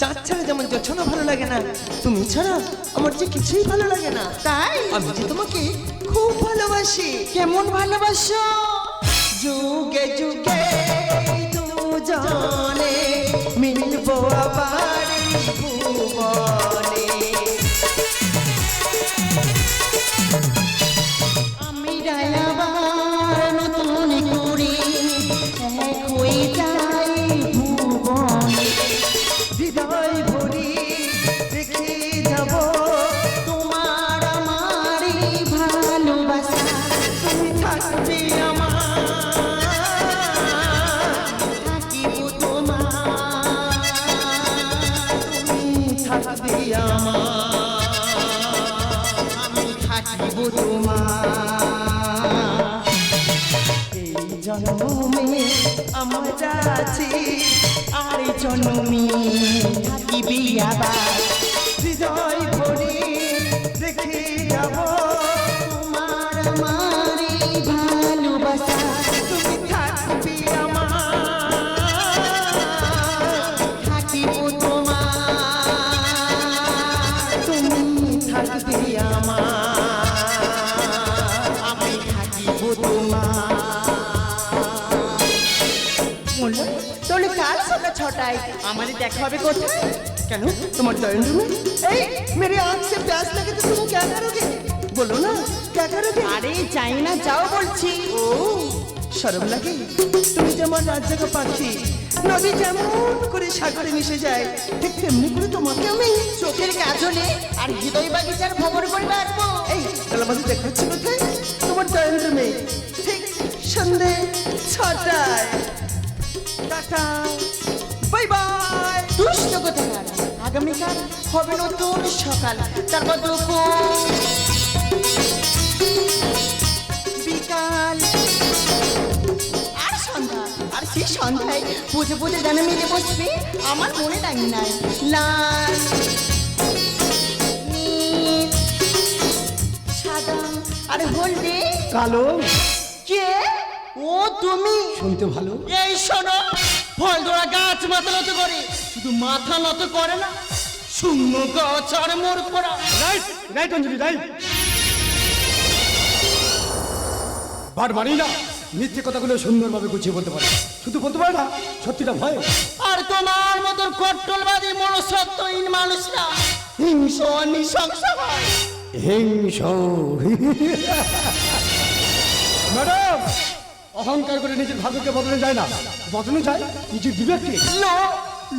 চাঁদ ছাড়া যেমন যছনও ভালো লাগে না তুমি ছাড়া আমার যে কিছুই ভালো লাগে না। তাই? আমি যে তোমাকে খুব ভালোবাসি। কেমন ভালোবাসো? যুগে যুগে দুজনে মিলবো আবার। জন্মে আমার চাচি আর জন্মে থাকিবি আবার। হৃদয় ভরি দেখে আমাদের দেখা হবে কোথায় কেন তোমার ড্রয়িং রুমে এই মেরে आंख से प्यास लगे तो तुम क्या करोगे बोलो ना क्या करोगे আরে চাই না যাও বলছি ও শরম লাগে তুমি যেমন রাত জাগা পাখি নদী যেমন করে সাগরে মিশে যায় ঠিক তেমনি করে তোমাকে আমি চোখের কাজলে আর হৃদয় বাগিচার ভ্রমণ করে রাখবো এই তাহলে আমাদের দেখা হচ্ছে কোথায় তোমার ড্রয়িং রুমে ঠিক সন্ধে ছটায় টাটা বাই বাই দুষ্ট কোথাকার? আগামীকাল হবে নতুন সকাল। তারপর দুপুর বিকাল। আর সন্ধ্যা? আর সেই সন্ধ্যায় পুজো পুজো যেন মিলে বসবে আমার মনে টাইম নাই। লাল নীল সাদা আর হলদে কালো। কে? ও তুমি। শুনতে ভালো। এই শোনো। ফল ধরা গাছ মাথা নত করে শুধু মাথা নত করে না শূন্য গাছ আর মোর করা। রাইট রাইট অঞ্জলি রাইট বার মানি না মিথ্যে কথাগুলো সুন্দরভাবে গুছিয়ে বলতে পারে। শুধু বলতে পারে না সত্যিটা ভয়। আর তোমার মতন কট্টলবাদী মনসত্বহীন মানুষরা হিংস নৃশংস হিংস। ম্যাডাম অহংকার করে নিজের ভাগ্যকে বদলে যায় না। বদলে যায় নিজের বিবেককে। লো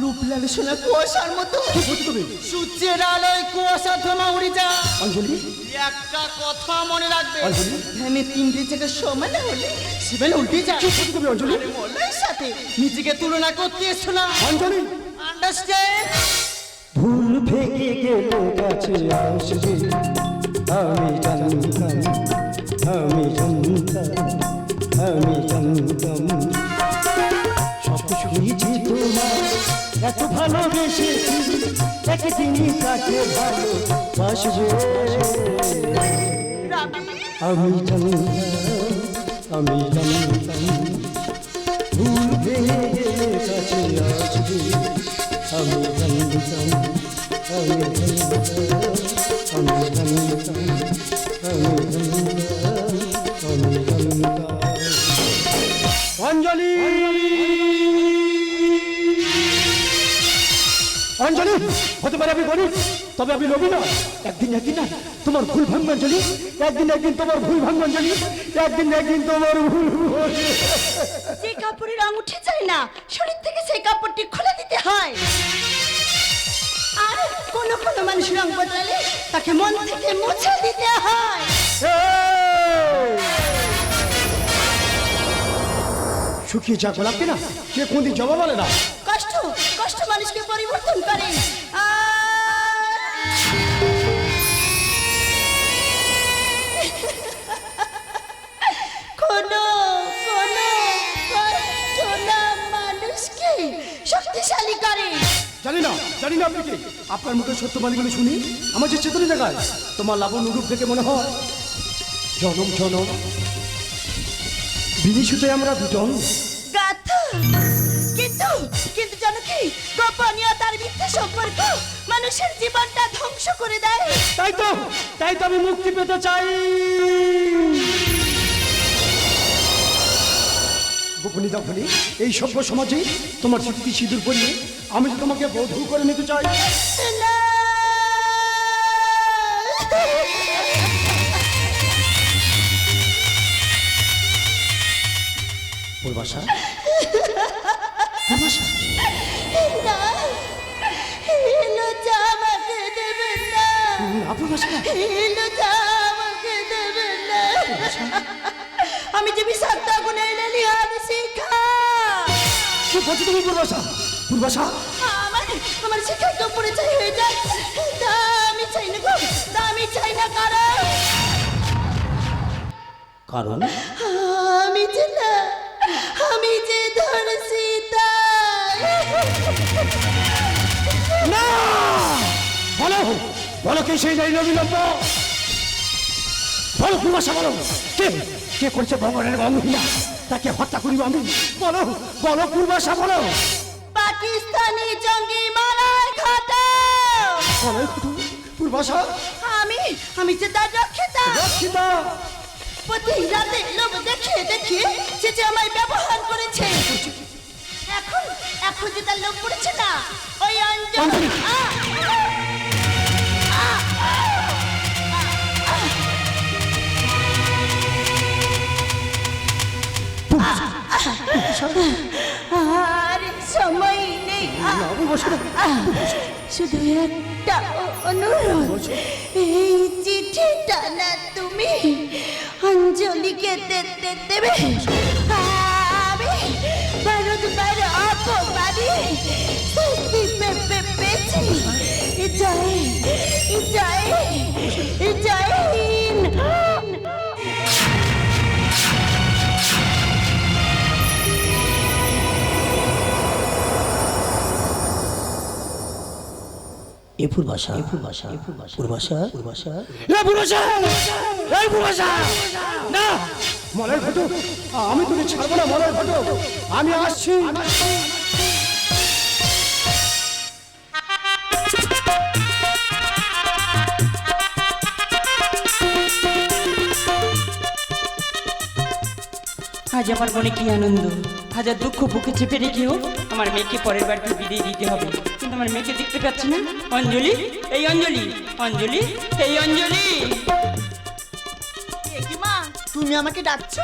লুপলাল শোনা কুয়াশার মতো। কি তুমি? সূর্যের আলোয় কুয়াশা থমা উড়ে যা অঞ্জলি? একটা কথা মনে রাখবে। অঞ্জলি? ধ্যানে তিনটে জায়গা সমান হলে সেভেন উল্টে যায়। কি বলছো তুমি অঞ্জলি? মলের সাথে নিজেকে তুলনা করতে এসো না। অঞ্জলি? আন্ডারস্ট্যান্ড ভুল ভেঙে গেলে কাছে আসবে আমি জানতাম আমি জানতাম। আমি জানতাম সব শুনেছি তোমার এত ভালোবেসেছি একদিনই কাছে ভালো বাসবে আমি জানতাম আমি জানতাম ভুল ভেঙে গেলে কাছে আসবে আমি জানতাম আমি জানতাম আমি জানতাম হতে পারে আমি গরিব তবে আমি লোভী না একদিন একদিন না তোমার ভুল ভাঙবে অঞ্জলি একদিন একদিন তোমার ভুল ভাঙবে অঞ্জলি একদিন একদিন তোমার ভুল। যে কাপড়ের রং উঠে যায় না শরীর থেকে সেই কাপড়টি খুলে দিতে হয়। আর কোন কোন মানুষ রং বদলালে তাকে মন থেকে মুছে দিতে হয়। শুকিয়ে যা গোলাপকে না? কে কোনদিন জমা বলে না। কষ্ট কষ্ট মানুষকে পরিবর্তন করে। কোন শক্তিশালী করে জানি না জানি না আপনি কি। আপনার মুখে সত্যবাদীগুলো শুনি আমার যে চেতনে জায়গায় তোমার লাবণ রূপ দেখে মনে হয়। জনম জনম। বিনিশুতে আমরা দুজন। গাথা কিন্তু কিন্তু জানো কি? গপ গোপনীয় তার মিথ্যে সম্পর্ক মানুষের জীবনটা ধ্বংস করে দেয়। তাই তো তাই তো আমি মুক্তি পেতে চাই। গোপনী দাফনি এই সভ্য সমাজে তোমার স্মৃতি সিঁদুর পরিয়ে আমি যে তোমাকে বধূ করে নিতে চাই। না। পূর্বাশা। না আমাকে দেবেন না। আমি যে বিষাক্ত আগুনে এলেনি আমি শিখা কি বলছো তুমি পূর্বাশা পূর্বাশা। আমার আমার শিক্ষাকে পরিচয় হয়ে যায়। তা আমি চাই না গো তা আমি চাই না কারণ। কারণ? আমি যে না আমি যে ধরছি না! বলো বলো কে সেই নাই নবীনব্য? বলো পূর্বাশা বলো কে? কে করছে ভগবানের গঙ্গা তাকে হত্যা করিব আমি। বলো বলো পূর্বাশা বলো। পাকিস্তানি জঙ্গি মারায় ঘাটা। বলো পূর্বাশা আমি আমি যে তার রক্ষিতা। রক্ষিতা। প্রতি রাতে লোভ দেখিয়ে দেখিয়ে সে যে আমায় ব্যবহার করেছে। এখন এখন যে তার লোভ পড়েছে না ওই অঞ্জলি আর সময় নেই। শুধু একটা অনুরোধ, এই চিঠিটা না তুমি অঞ্জলিকে দেবে। আমি ভারত বাইরে অপবাদী পে- পেয়েছি জয় জয় পূর্বাশা পূর্বাশা এ পূর্বাশা পূর্বাশা পূর্বাশা এ পূর্বাশা এই পূর্বাশা না! মলের ফটো। আমি তোকে ছাড়বো না মলের ফটো। আমি আসছি। আজ আমার মনে কি আনন্দ? হাজার দুঃখ বুকে চেপে রেখেও আমার মেয়েকে পরের বাড়িতে বিদায় দিতে হবে। আমার মেয়েকে দেখতে পাচ্ছি না? অঞ্জলি? এই অঞ্জলি অঞ্জলি এই অঞ্জলি। মা তুমি আমাকে ডাকছো?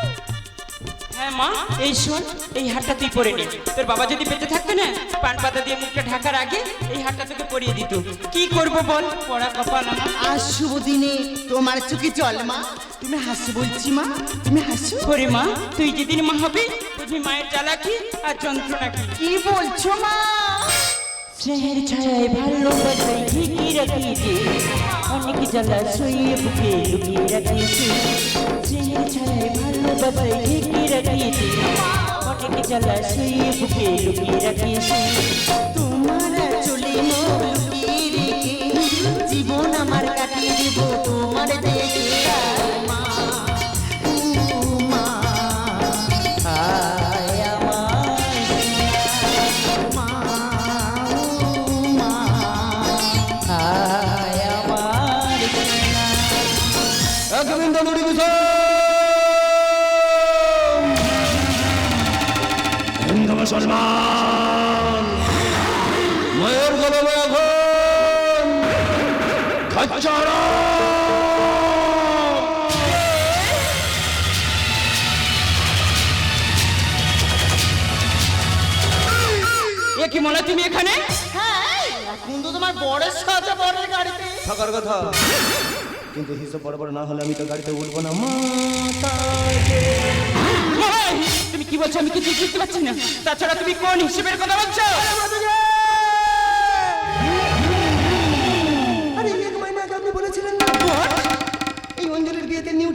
হ্যাঁ মা এই শোন এই হারটা তুই পরে নে। তোর বাবা যদি বেঁচে থাকতো না পান পাতা দিয়ে মুখটা ঢাকার আগে এই হারটা তোকে পরিয়ে দিত। কি করব বল? পড়া কপাল আমার। আজ শুভ দিনে তোমার চোখে জল মা। তুমি হাসো বলছি মা তুমি হাসো? ওরে মা তুই যেদিন মা হবে বুঝবি মায়ের জ্বালা কি আর যন্ত্রণা কি? কি বলছো মা? স্নেহের ছায় ভালোবাসায় ঢেকে রাখিয়েছে। অনেক জ্বালা সইয়ে বুকে লুকিয়ে রাখিয়েছে। স্নেহের ছায় ভালোবাসায় ঢেকে রাখিয়েছে। অনেক জ্বালা সইয়ে বুকে লুকিয়ে রাখিয়েছে। তোমার চলে লুকিয়ে রেখে, জীবন আমার কাটিয়ে দেব তোমার দেখে। এ কি মনে তুমি এখানে? হ্যাঁ এখন তো তোমার বড়ের সাথে বড়ের গাড়িতে। থাকার কথা। কিন্তু হিসাব বড় বড় না হলে আমি তো গাড়িতে উঠবো না। তুমি কি বলছো? আমি কিছু বুঝতে পারছি না। তাছাড়া তুমি কোন হিসেবের কথা বলছো?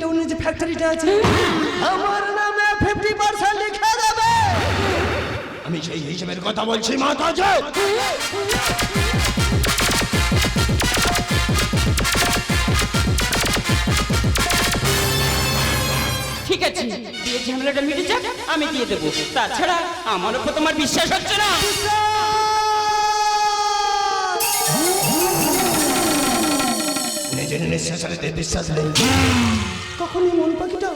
টাউনের যে ফ্যাক্টরিটা আছে। আমার নামে ফিফটি পার্সেন্ট লিখে দেবে। আমি সেই হিসেবের কথা বলছি মাতাজে। ঠিক আছে বিয়ে ঝামেলাটা মিটে যাক আমি দিয়ে দেবো। তাছাড়া আমার উপর তোমার বিশ্বাস হচ্ছে না। নিজের নিঃশ্বাসের বিশ্বাস নেই। তখনই মন পাখিটা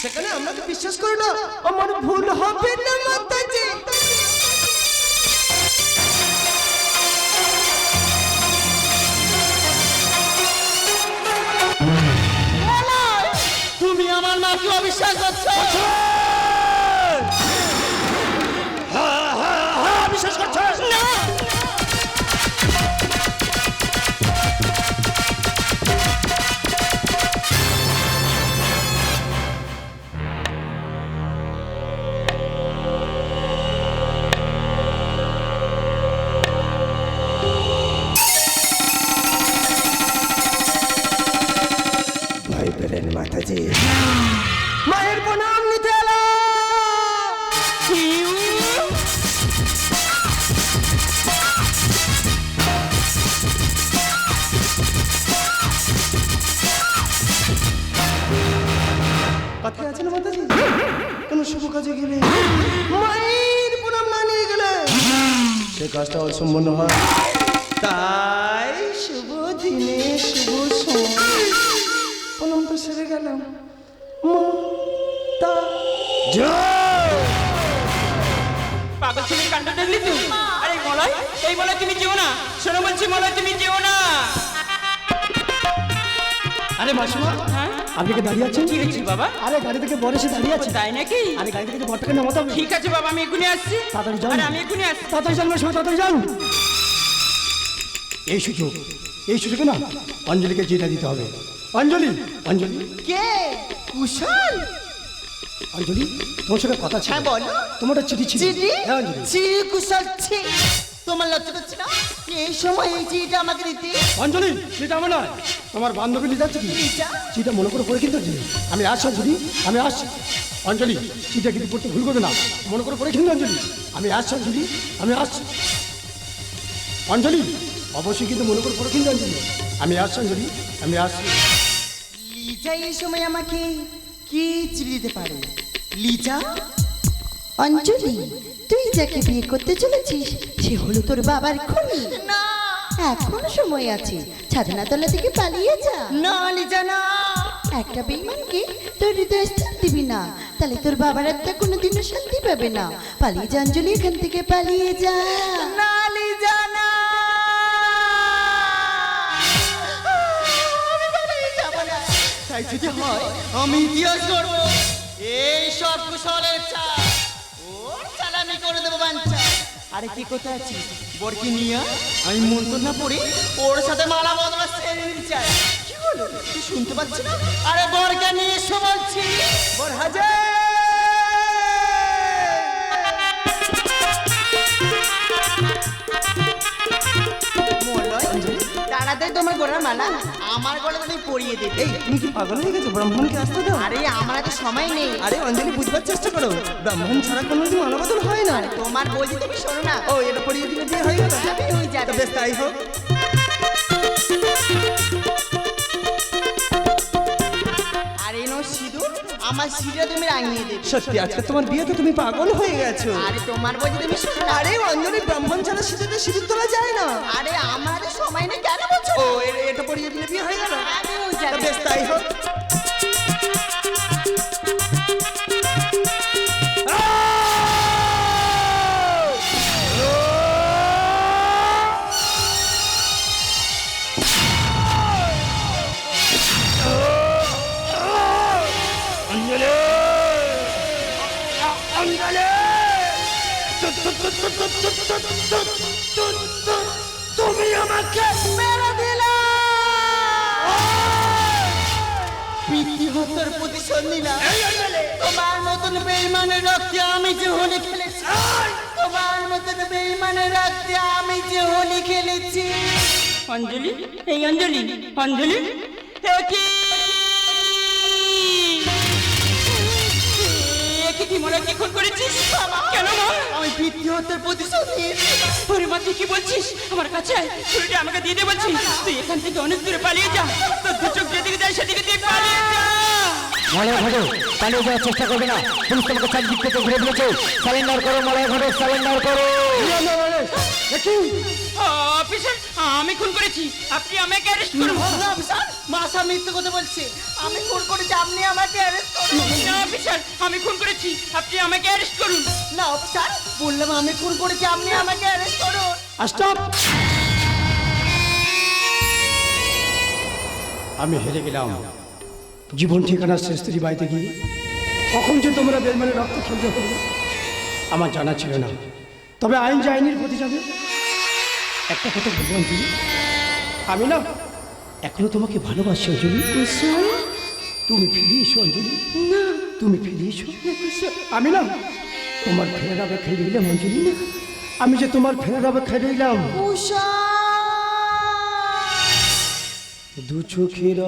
সেখানে আমরা তো বিশ্বাস করি না আমার ভুল হবে না গেলাম। মা তা পাগল ছেলের কাণ্ড দেখলি তুই? আরে মলয় এই মলয় তুমি যেও না। শোনো বলছি মলয় তুমি যেও না। আরে মাসিমা হ্যাঁ? আপনি কি দাঁড়িয়ে আছেন? কি হয়েছে বাবা? আরে গাড়ি থেকে বড় এসে দাঁড়িয়ে আছে। তাই নাকি? আরে গাড়ি থেকে তো বরটাকে নামাতে হবে। ঠিক আছে বাবা আমি এখনই আসছি। তাড়াতাড়ি যাও। আরে আমি এখনই আসছি। তাড়াতাড়ি যান মাসিমা তাড়াতাড়ি যান এই সুযোগ এই সুযোগে না অঞ্জলিকে জিতা দিতে হবে। অঞ্জলি অঞ্জলি। কে? কুশল? অঞ্জলি তোমার সঙ্গে কথা ছিল। হ্যাঁ বলো। তোমার একটা চিঠি ছিল। চিঠি? হ্যাঁ অঞ্জলি। চি কুশল ছি। তোমার লজ্জা করছে না? এই সময় এই চিঠিটা আমাকে দিতে। অঞ্জলি চিঠি আমার নয়। তোমার বান্ধবী লিজা চিঠি? চিঠিটা মনে করে পড়ে কিন্তু আমি আসছি অঞ্জলি আমি আসছি। অঞ্জলি চিঠিটা কিন্তু পড়তে ভুল করবে না। মনে করে পড়ে কিন্তু অঞ্জলি। আমি আসছি অঞ্জলি আমি আসছি। অঞ্জলি অবশ্যই কিন্তু মনে করে পড়ে কিন্তু অঞ্জলি। আমি আসছি অঞ্জলি আমি আসছি। লিজা এই সময় আমাকে কি চিঠি দিতে পারে? লিজা? অঞ্জলি তুই যাকে বিয়ে করতে চলেছিস সে হলো তোর বাবার খুনি। না। এখনও সময় আছে ছাদনাতলা থেকে পালিয়ে যা। না লিজা না। একটা বেইমানকে তোর হৃদয় স্থান দিবি না তাহলে তোর বাবার আত্মা কোনোদিনও শান্তি পাবে না। পালিয়ে যা অঞ্জলি এখান থেকে পালিয়ে যা। না তাই যদি হয়, আমি ইতিহাস করব এই সব কুশলের চা ওর চালামি করে দেবো বাঞ্চা আরে কি কোথায় আছিস বরকি নিয়া। আমি মন্ত্র না পড়ি ওর সাথে মালা বদলা সেরে চাই। কি হলো? তুই শুনতে পাচ্ছি না? আরে বরকে নিয়ে এসো বলছি। বর হাজার তোমার গোড়ার আমার গলে তুমি পরিয়ে এই তুমি কি পাগল হয়ে গেছো? ব্রাহ্মণকে আসতে দাও? আরে আমার তো সময় নেই। আরে অঞ্জলি বুঝবার চেষ্টা করো। ব্রাহ্মণ ছাড়া কোনোদিন মানবদল হয় না। তোমার বলছি তুমি শোনো না। ও এটা দিলে হয়ে গেল। হয়ে যাবে। বেশ তাই হোক। আর সিঁদুর আমার সিঁড়ে তুমি রাঙিয়ে দেবে। সত্যি আজকে তোমার বিয়েতে তুমি পাগল হয়ে গেছো। আরে তোমার বলছি তুমি শোনো না। আরে অঞ্জলি ব্রাহ্মণ ছাড়া সিঁদুরে সিঁদুর তোলা যায় না। আরে আমার সময় নেই কেন ও এটা পড়িয়ে দিলে বিয়ে হয়ে গেল বেশ তাই হোক তুমি আমাকে পিতৃহত্যার প্রতিশোধ নিলাম তোমার মতন বেইমানের রক্তে আমি যে হোলি খেলেছি। তোমার মতন বেইমানের রক্তে আমি যে হোলি খেলেছি। অঞ্জলি? এই অঞ্জলি অঞ্জলি? কি? কি মনে কি খুন করেছিস? কেন মা? আমি পিতৃহত্যার প্রতিশোধ নিয়েছি ওরে মা তুই কি বলছিস? আমার কাছে। ছুরিটা আমাকে দিয়ে দে বলছিস। তুই এখান থেকে অনেক দূরে পালিয়ে যা। তোর দু চোখ যেদিকে যায় সেদিকে তুই পালিয়ে যা। মলয় ঘটক পালিয়ে যাওয়ার চেষ্টা করবে না। পুলিশ তোমাকে চারদিক থেকে ঘুরে ফেলেছে। স্যালেন্ডার করো মলয় ঘটক স্যালেন্ডার করো। অফিসার আমি খুন করেছি। আপনি আমাকে অ্যারেস্ট করুন। না অফিসার মাসা মিথ্যে কথা বলছে। আমি ফোন করেছি আপনি আমাকে অ্যারেস্ট করুন। না অফিসার আমি খুন করেছি। আপনি আমাকে অ্যারেস্ট করুন। না অফিসার বললাম আমি ফোন করেছি আপনি আমাকে অ্যারেস্ট করুন। স্টপ আমি হেরে গেলাম। জীবন ঠিকানা শেষ স্ত্রী বাড়িতে গিয়ে, কখন যে তোমরা বেলমানের রক্ত খেলতে হবে, আমার জানা ছিল না। তবে আইন যে আইনের প্রতি যাবে, একটা কথা বলব অঞ্জলি আমি না, এখনও তোমাকে ভালোবাসি, অঞ্জলি। তুমি ফিরে এসো অঞ্জলি। তুমি ফিরে এসো আমি না, তোমার ফেরার অপেক্ষায় রইলাম, অঞ্জলি। আমি যে তোমার ফেরার অপেক্ষায় রইলাম। দু চোখের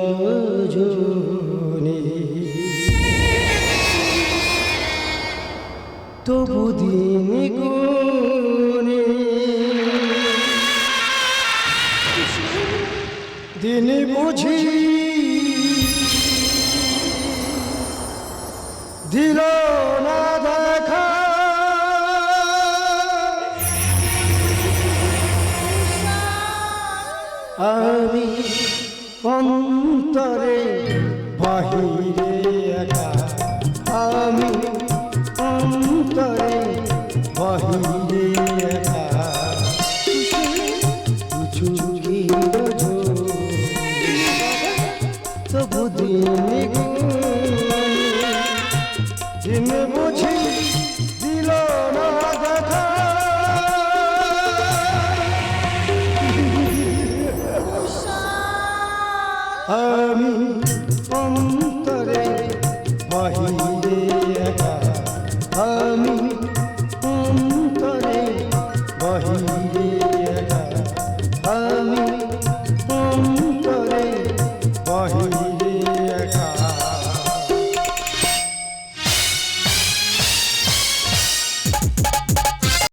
তবু দিন গুনে দিন বুঝি। দিল আমি